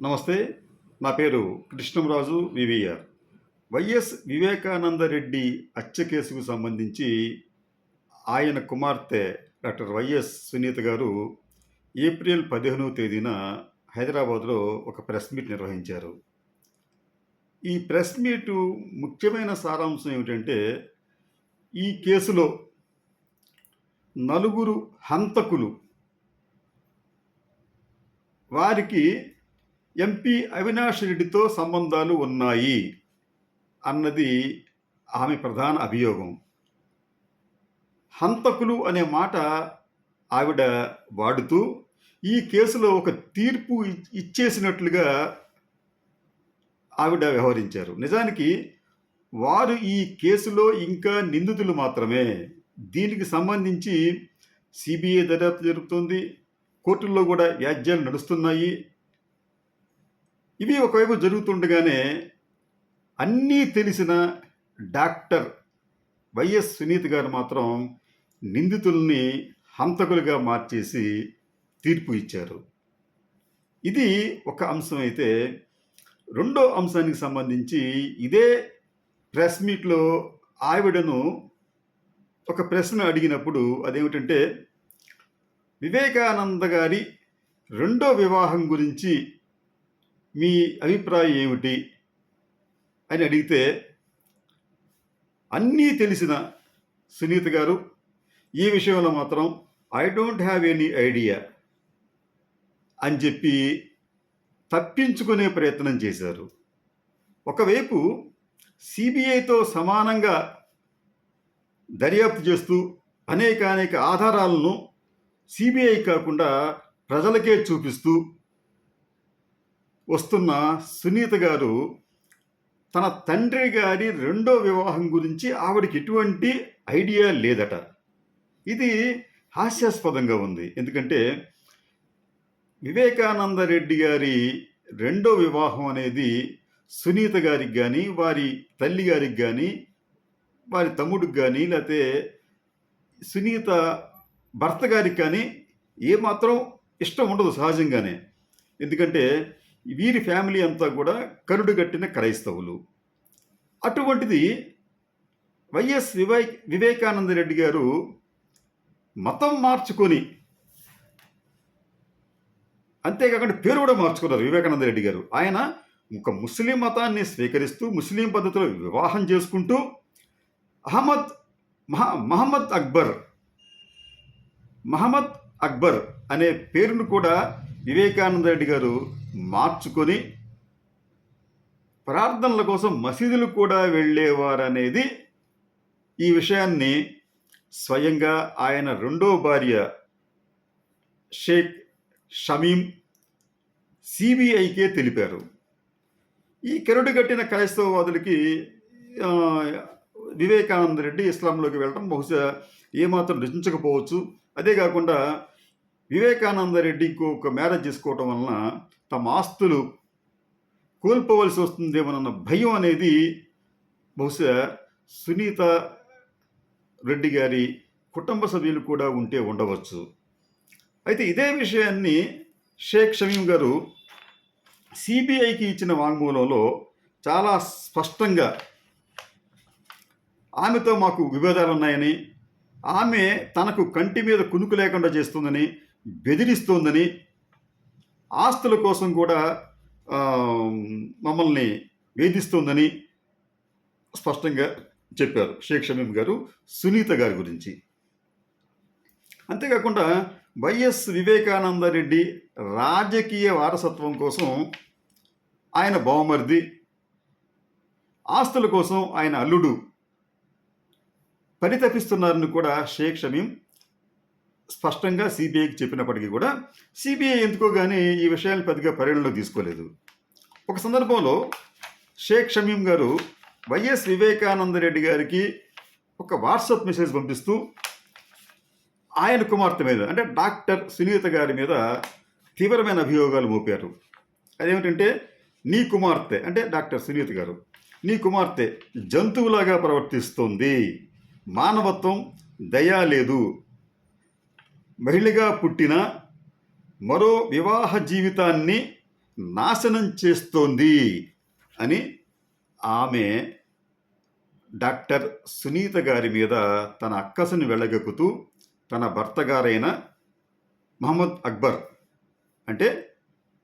నమస్తే నా పేరు Krishnamraju V V R. Y S Vivekananda Reddy హత్య కేసుకు సంబంధించి ఆయన కుమార్తె డాక్టర్ వైఎస్ సునీత గారు ఏప్రిల్ పదిహేనవ తేదీన హైదరాబాద్లో ఒక ప్రెస్ మీట్ నిర్వహించారు. ఈ ప్రెస్ మీటు ముఖ్యమైన సారాంశం ఏమిటంటే ఈ కేసులో నలుగురు హంతకులు వారికి ఎంపీ అవినాష్ రెడ్డితో సంబంధాలు ఉన్నాయి అన్నది ఆమె ప్రధాన అభియోగం. హంతకులు అనే మాట ఆవిడ వాడుతూ ఈ కేసులో ఒక తీర్పు ఇచ్చేసినట్లుగా ఆవిడ వ్యవహరించారు. నిజానికి వారు ఈ కేసులో ఇంకా నిందితులు మాత్రమే. దీనికి సంబంధించి సిబిఐ దర్యాప్తు జరుపుతుంది. కోర్టుల్లో కూడా వ్యాజ్యాలు నడుస్తున్నాయి. ఇవి ఒకవైపు జరుగుతుండగానే అన్నీ తెలిసిన డాక్టర్ వైఎస్ సునీత్ గారు మాత్రం నిందితుల్ని హంతకులుగా మార్చేసి తీర్పు ఇచ్చారు. ఇది ఒక అంశం అయితే. రెండో అంశానికి సంబంధించి ఇదే ప్రెస్ మీట్లో ఆవిడను ఒక ప్రశ్న అడిగినప్పుడు అదేమిటంటే వివేకానంద గారి రెండో వివాహం గురించి మీ అభిప్రాయం ఏమిటి? అని అడిగితే అన్నీ తెలిసిన సునీత గారు ఈ విషయంలో మాత్రం I don't have any idea అని చెప్పి తప్పించుకునే ప్రయత్నం చేశారు. ఒకవైపు సిబిఐతో సమానంగా దర్యాప్తు చేస్తూ అనేక అనేక ఆధారాలను సిబిఐ కాకుండా ప్రజలకే చూపిస్తూ వస్తున్న సునీత గారు తన తండ్రి గారి రెండో వివాహం గురించి ఆవిడకి ఎటువంటి ఐడియా లేదట. ఇది హాస్యాస్పదంగా ఉంది. ఎందుకంటే వివేకానంద రెడ్డి గారి రెండో వివాహం అనేది సునీత గారికి కానీ వారి తల్లి గారికి కానీ వారి తమ్ముడికి కానీ లేకపోతే సునీత భర్త గారికి కానీ ఏమాత్రం ఇష్టం ఉండదు సహజంగానే. ఎందుకంటే వీరి ఫ్యామిలీ అంతా కూడా కరుడు కట్టిన క్రైస్తవులు. అటువంటిది వైఎస్ వివే వివేకానంద రెడ్డి గారు మతం మార్చుకొని అంతేకాకుండా పేరు కూడా మార్చుకున్నారు వివేకానంద రెడ్డి గారు. ఆయన ఒక ముస్లిం మతాన్ని స్వీకరిస్తూ ముస్లిం పద్ధతిలో వివాహం చేసుకుంటూ అహ్మద్ మహా మహమ్మద్ అక్బర్ మహమ్మద్ అక్బర్ అనే పేరును కూడా వివేకానంద రెడ్డి గారు మార్చుకొని ప్రార్థనల కోసం మసీదులు కూడా వెళ్ళేవారనేది ఈ విషయాన్ని స్వయంగా ఆయన రెండో భార్య షేక్ షమీం సిబిఐకే తెలిపారు. ఈ కెరడు కట్టిన క్రైస్తవవాదులకి వివేకానంద రెడ్డి ఇస్లాంలోకి వెళ్ళడం బహుశా ఏమాత్రం రుచించకపోవచ్చు. అదే కాకుండా వివేకానంద రెడ్డి ఇంకొక మ్యారేజ్ చేసుకోవటం వలన తమ ఆస్తులు కోల్పోవలసి వస్తుందేమోనన్న భయం అనేది బహుశా సునీత రెడ్డి గారి కుటుంబ సభ్యులు కూడా ఉంటే ఉండవచ్చు. అయితే ఇదే విషయాన్ని షేక్ షమీం గారు సిబిఐకి ఇచ్చిన వాంగ్మూలంలో చాలా స్పష్టంగా ఆమెతో మాకు విభేదాలు ఉన్నాయని ఆమె తనకు కంటి మీద కునుకు లేకుండా చేస్తుందని బెదిరిస్తోందని ఆస్తుల కోసం కూడా మమ్మల్ని వేధిస్తుందని స్పష్టంగా చెప్పారు షేక్ షమీం గారు సునీత గారి గురించి. అంతేకాకుండా వైఎస్ వివేకానంద రెడ్డి రాజకీయ వారసత్వం కోసం ఆయన బావమరిది ఆస్తుల కోసం ఆయన అల్లుడు పరితపిస్తున్నారని కూడా షేక్ షమీం స్పష్టంగా సిబిఐకి చెప్పినప్పటికీ కూడా సిబిఐ ఎందుకో కానీ ఈ విషయాన్ని పెద్దగా పరిగణలో తీసుకోలేదు. ఒక సందర్భంలో షేక్ షమీం గారు వైఎస్ వివేకానంద రెడ్డి గారికి ఒక వాట్సాప్ మెసేజ్ పంపిస్తూ ఆయన కుమార్తె మీద అంటే డాక్టర్ సునీత గారి మీద తీవ్రమైన అభియోగాలు మోపారు. అదేమిటంటే నీ కుమార్తె అంటే డాక్టర్ సునీత గారు నీ కుమార్తె జంతువులాగా ప్రవర్తిస్తుంది. మానవత్వం దయా లేదు. మహిళగా పుట్టిన మరో వివాహ జీవితాన్ని నాశనం చేస్తోంది అని ఆమె డాక్టర్ సునీత గారి మీద తన అక్కసను వెళ్ళగక్కుతూ తన భర్త గారైన మహమ్మద్ అక్బర్ అంటే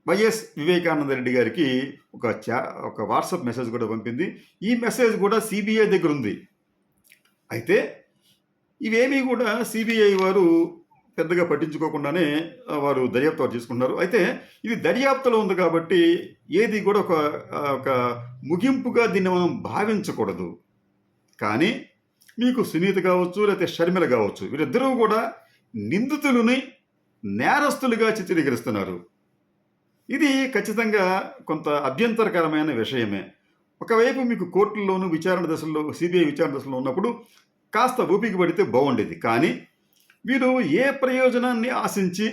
వైఎస్ వివేకానంద రెడ్డి గారికి ఒక చా ఒక వాట్సాప్ మెసేజ్ కూడా పంపింది. ఈ మెసేజ్ కూడా సిబిఐ దగ్గర ఉంది అయితే ఇవేమీ కూడా సిబిఐ వారు పెద్దగా పట్టించుకోకుండానే వారు దర్యాప్తు వారు చేసుకుంటున్నారు. అయితే ఇది దర్యాప్తులో ఉంది కాబట్టి ఏది కూడా ఒక ఒక ముగింపుగా దీన్ని మనం భావించకూడదు. కానీ మీకు సునీత కావచ్చు లేకపోతే షర్మిల కావచ్చు వీరిద్దరూ కూడా నిందితులని నేరస్తులుగా చిత్రీకరిస్తున్నారు. ఇది ఖచ్చితంగా కొంత అభ్యంతరకరమైన విషయమే. ఒకవైపు మీకు కోర్టుల్లోనూ విచారణ దశల్లో సిబిఐ విచారణ దశలో ఉన్నప్పుడు కాస్త ఊపికి పడితే బాగుండేది. కానీ వీరు ఏ ప్రయోజనాన్ని ఆశించి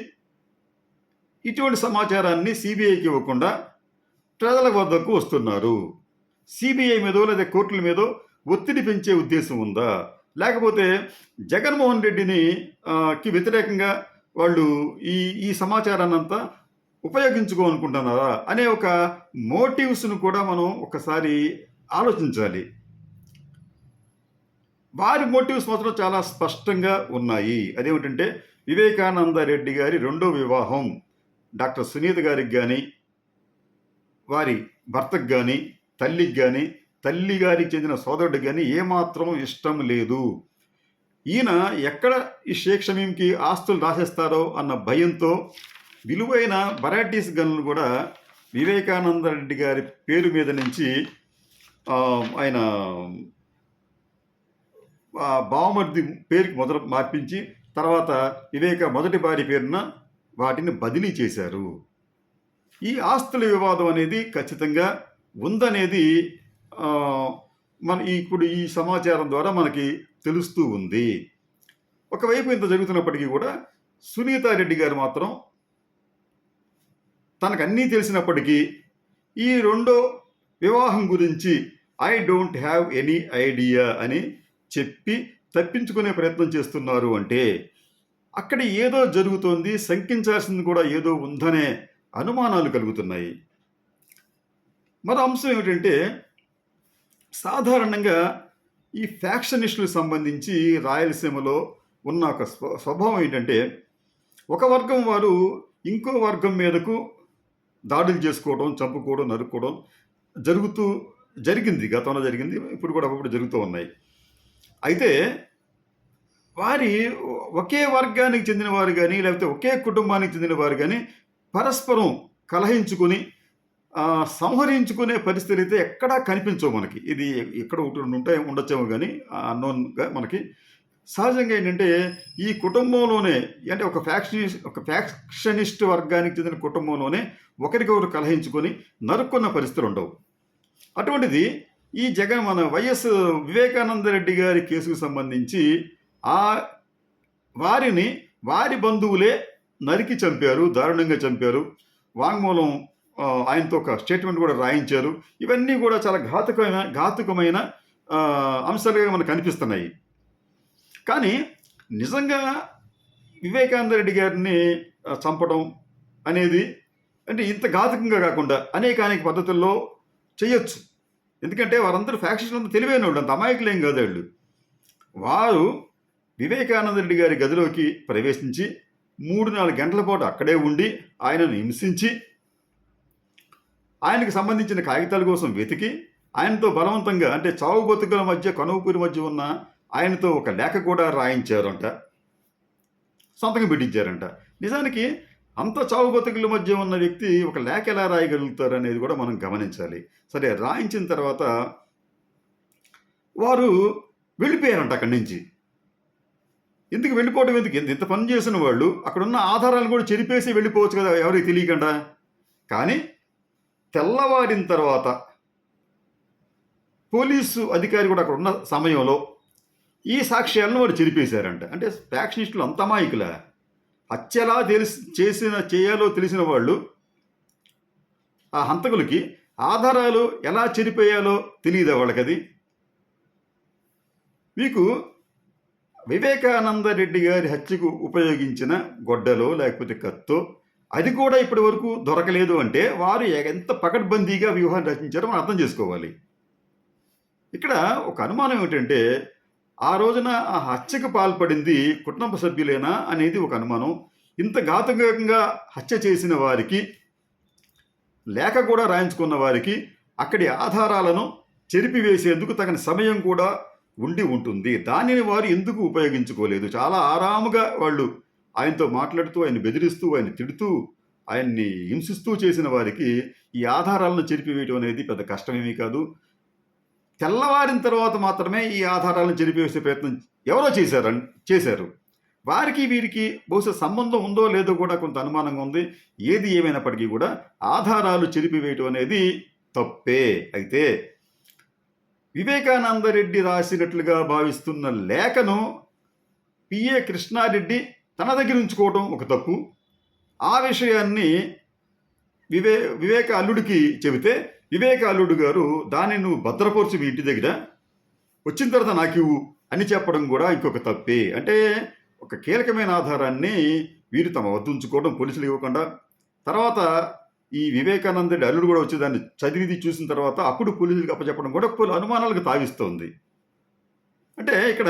ఇటువంటి సమాచారాన్ని సిబిఐకి ఇవ్వకుండా ప్రజల వద్దకు వస్తున్నారు? సిబిఐ మీదో లేదా కోర్టుల మీదో ఒత్తిడి పెంచే ఉద్దేశం ఉందా? లేకపోతే జగన్మోహన్ రెడ్డిని కి వ్యతిరేకంగా వాళ్ళు ఈ ఈ సమాచారాన్ని అంతా ఉపయోగించుకోవాలనుకుంటున్నారా? అనే ఒక మోటివ్స్ను కూడా మనం ఒకసారి ఆలోచించాలి. వారి మోటివ్స్ మాత్రం చాలా స్పష్టంగా ఉన్నాయి. అదేమిటంటే వివేకానంద రెడ్డి గారి రెండో వివాహం డాక్టర్ సునీత గారికి కానీ వారి భర్తకు కానీ తల్లికి కానీ తల్లి గారికి చెందిన సోదరుడికి కానీ ఏమాత్రం ఇష్టం లేదు. ఈయన ఎక్కడ ఈ షేక్షమీంకి ఆస్తులు రాసేస్తారో అన్న భయంతో విలువైన బరాటీస్ గన్లు కూడా వివేకానంద రెడ్డి గారి పేరు మీద నుంచి ఆయన బావమర్ది పేరుకి మొదలు మార్పించి తర్వాత వివేక మొదటి భార్య పేరున వాటిని బదిలీ చేశారు. ఈ ఆస్తుల వివాదం అనేది ఖచ్చితంగా ఉందనేది మన ఇప్పుడు ఈ సమాచారం ద్వారా మనకి తెలుస్తూ ఉంది. ఒకవైపు ఇంత జరుగుతున్నప్పటికీ కూడా సునీతారెడ్డి గారు మాత్రం తనకు అన్నీ తెలిసినప్పటికీ ఈ రెండో వివాహం గురించి I don't have any idea అని చెప్పి తప్పించుకునే ప్రయత్నం చేస్తున్నారు అంటే అక్కడ ఏదో జరుగుతోంది శంకించాల్సింది కూడా ఏదో ఉందనే అనుమానాలు కలుగుతున్నాయి. మరో అంశం ఏమిటంటే సాధారణంగా ఈ ఫ్యాక్షనిస్టులకు సంబంధించి రాయలసీమలో ఉన్న ఒక స్వ స్వభావం ఏంటంటే ఒక వర్గం వారు ఇంకో వర్గం మీదకు దాడులు చేసుకోవడం చంపుకోవడం నరుక్కోవడం జరుగుతూ జరిగింది గతంలో జరిగింది ఇప్పుడు కూడా అప్పుడు జరుగుతూ ఉన్నాయి. అయితే వారి ఒకే వర్గానికి చెందినవారు కానీ లేకపోతే ఒకే కుటుంబానికి చెందినవారు కానీ పరస్పరం కలహించుకొని సంహరించుకునే పరిస్థితి అయితే ఎక్కడా కనిపించవు మనకి. ఇది ఎక్కడ ఒకటి రెండు ఉంటాయి ఉండొచ్చేమో కానీ అన్నోన్గా మనకి. సహజంగా ఏంటంటే ఈ కుటుంబంలోనే అంటే ఒక ఫ్యాక్షనిస్ట్ ఒక ఫ్యాక్షనిస్ట్ వర్గానికి చెందిన కుటుంబంలోనే ఒకరికొకరు కలహించుకొని నరుక్కున్న పరిస్థితులు ఉండవు. అటువంటిది ఈ జగన్ మన వైఎస్ వివేకానంద రెడ్డి గారి కేసుకు సంబంధించి ఆ వారిని వారి బంధువులే నరికి చంపారు దారుణంగా చంపారు. వాంగ్మూలం ఆయనతో ఒక స్టేట్మెంట్ కూడా రాయించారు. ఇవన్నీ కూడా చాలా ఘాతుకమైన ఘాతుకమైన అంశాలుగా మనకు కనిపిస్తున్నాయి. కానీ నిజంగా వివేకానంద రెడ్డి గారిని చంపడం అనేది అంటే ఇంత ఘాతుకంగా కాకుండా అనేక అనేక పద్ధతుల్లో చేయొచ్చు. ఎందుకంటే వారందరూ ఫ్యాక్షన్ అంతా తెలివైన వాళ్ళు అంత అమాయకులేం కాదు వాళ్ళు. వారు వివేకానంద రెడ్డి గారి గదిలోకి ప్రవేశించి మూడు నాలుగు గంటల పాటు అక్కడే ఉండి ఆయనను హింసించి ఆయనకు సంబంధించిన కాగితాల కోసం వెతికి ఆయనతో బలవంతంగా అంటే చావు బతుకుల మధ్య కనువుపూరి మధ్య ఉన్న ఆయనతో ఒక లేఖ కూడా రాయించారంట. సంతకం పెట్టించారంట. నిజానికి అంత చావు బతుకుల మధ్య ఉన్న వ్యక్తి ఒక లేఖ ఎలా రాయగలుగుతారు అనేది కూడా మనం గమనించాలి. సరే రాయించిన తర్వాత వారు వెళ్ళిపోయారంట అక్కడి నుంచి. ఎందుకు వెళ్ళిపోవడం ఎందుకు? ఇంత- ఇంత పని చేసిన వాళ్ళు అక్కడున్న ఆధారాలు కూడా చెరిపేసి వెళ్ళిపోవచ్చు కదా ఎవరికి తెలియకుండా. కానీ తెల్లవారిన తర్వాత పోలీసు అధికారి కూడా అక్కడ ఉన్న సమయంలో ఈ సాక్ష్యాలను వారు చెరిపేశారంట. అంటే ఫ్యాక్షనిస్టులు అంత అమాయకులా? హత్యలా తెలిసి చేసిన చేయాలో తెలిసిన వాళ్ళు ఆ హంతకులకి ఆధారాలు ఎలా చెరిపోయాలో తెలియదా వాళ్ళకది? మీకు వివేకానంద రెడ్డి గారి హత్యకు ఉపయోగించిన గొడ్డలో లేకపోతే కత్తో అది కూడా ఇప్పటి వరకు దొరకలేదు అంటే వారు ఎంత పకడ్బందీగా వ్యూహాన్ని రచించారో మనం అర్థం చేసుకోవాలి. ఇక్కడ ఒక అనుమానం ఏమిటంటే ఆ రోజున ఆ హత్యకు పాల్పడింది కుటుంబ సభ్యులేనా అనేది ఒక అనుమానం. ఇంత ఘాతకంగా హత్య చేసిన వారికి లేఖ కూడా రాయించుకున్న వారికి అక్కడి ఆధారాలను చెరిపివేసేందుకు తగిన సమయం కూడా ఉండి ఉంటుంది. దానిని వారు ఎందుకు ఉపయోగించుకోలేదు? చాలా ఆరాముగా వాళ్ళు ఆయనతో మాట్లాడుతూ ఆయన బెదిరిస్తూ ఆయన తిడుతూ ఆయన్ని హింసిస్తూ చేసిన వారికి ఈ ఆధారాలను చెరిపివేయడం అనేది పెద్ద కష్టమేమీ కాదు. తెల్లవారిన తర్వాత మాత్రమే ఈ ఆధారాలను చెరిపివేసే ప్రయత్నం ఎవరో చేశారు చేశారు. వారికి వీరికి బహుశా సంబంధం ఉందో లేదో కూడా కొంత అనుమానంగా ఉంది. ఏది ఏమైనప్పటికీ కూడా ఆధారాలు చెరిపివేయటం అనేది తప్పే. అయితే వివేకానందరెడ్డి రాసినట్లుగా భావిస్తున్న లేఖను పిఏ కృష్ణారెడ్డి తన దగ్గర ఉంచుకోవడం ఒక తప్పు. ఆ విషయాన్ని వివే వివేక అల్లుడికి చెబితే వివేకాలుడు అల్లుడు గారు దాన్ని నువ్వు భద్రపరచు మీ ఇంటి దగ్గర. వచ్చిన తర్వాత నాకు ఇవ్వు అని చెప్పడం కూడా ఇంకొక తప్పే. అంటే ఒక కీలకమైన ఆధారాన్ని వీరు తమ వద్ద ఉంచుకోవడం పోలీసులు ఇవ్వకుండా తర్వాత ఈ వివేకానందుడి అల్లుడు కూడా వచ్చి దాన్ని చదివిది చూసిన తర్వాత అప్పుడు పోలీసులకు అప్పచెప్పడం కూడా పలు అనుమానాలకు తావిస్తోంది. అంటే ఇక్కడ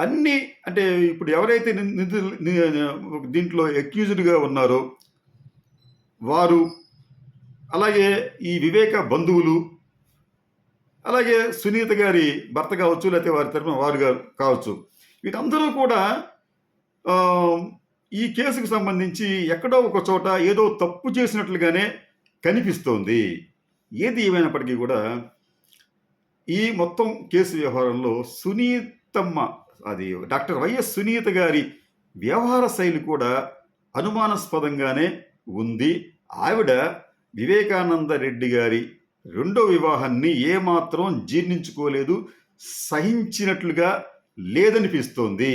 అన్ని అంటే ఇప్పుడు ఎవరైతే నిందితులు దీంట్లో ఎక్యూజ్డ్గా ఉన్నారో వారు అలాగే ఈ వివేక బంధువులు అలాగే సునీత గారి భర్త కావచ్చు లేకపోతే వారి తరపున వారు కావచ్చు. వీటందరూ కూడా ఈ కేసుకు సంబంధించి ఎక్కడో ఒక చోట ఏదో తప్పు చేసినట్లుగానే కనిపిస్తోంది. ఏది ఏమైనప్పటికీ కూడా ఈ మొత్తం కేసు వ్యవహారంలో సునీతమ్మ అది డాక్టర్ వైఎస్ సునీత గారి వ్యవహార శైలి కూడా అనుమానాస్పదంగానే ఉంది. ఆవిడ వివేకానంద రెడ్డి గారి రెండో వివాహాన్ని ఏమాత్రం జీర్ణించుకోలేదు సహించినట్లుగా లేదనిపిస్తోంది.